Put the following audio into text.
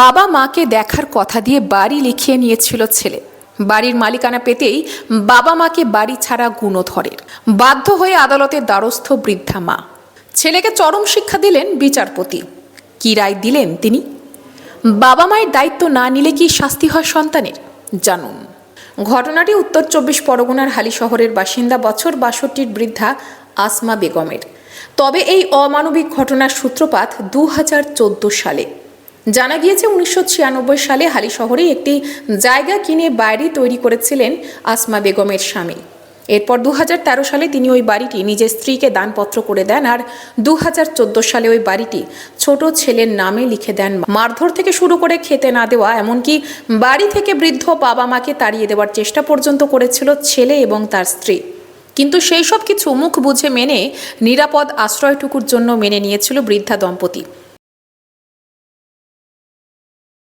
বাবা মাকে দেখার কথা দিয়ে বাড়ি লিখিয়ে নিয়েছিল ছেলে। বাড়ির মালিকানা পেতেই বাবা মাকে বাড়ি ছাড়া গুণধরের। বাধ্য হয়ে আদালতের দ্বারস্থ বৃদ্ধা মা। ছেলেকে চরম শিক্ষা দিলেন বিচারপতি। কি রায় দিলেন তিনি? বাবা মায়ের দায়িত্ব না নিলে কি শাস্তি হয় সন্তানের? জানুন। ঘটনাটি উত্তর চব্বিশ পরগনার হালি শহরের বাসিন্দা বছর বাষট্টির বৃদ্ধা আসমা বেগমের। তবে এই অমানবিক ঘটনার সূত্রপাত দু হাজার চোদ্দ সালে। জানা গিয়েছে, উনিশশো ছিয়ানব্বই সালে হালি শহরে একটি জায়গা কিনে বাড়ি তৈরি করেছিলেন আসমা বেগমের স্বামী। এরপর দু হাজার তেরো সালে তিনি ওই বাড়িটি নিজের স্ত্রীকে দানপত্র করে দেন আর দু হাজার চোদ্দ সালে ওই বাড়িটি ছোট ছেলের নামে লিখে দেন। মারধর থেকে শুরু করে খেতে না দেওয়া, এমনকি বাড়ি থেকে বৃদ্ধ বাবা মাকে তাড়িয়ে দেওয়ার চেষ্টা পর্যন্ত করেছিল ছেলে এবং তার স্ত্রী। কিন্তু সেই সব কিছু মুখ বুঝে মেনে নিরাপদ আশ্রয়টুকুর জন্য মেনে নিয়েছিল বৃদ্ধা দম্পতি।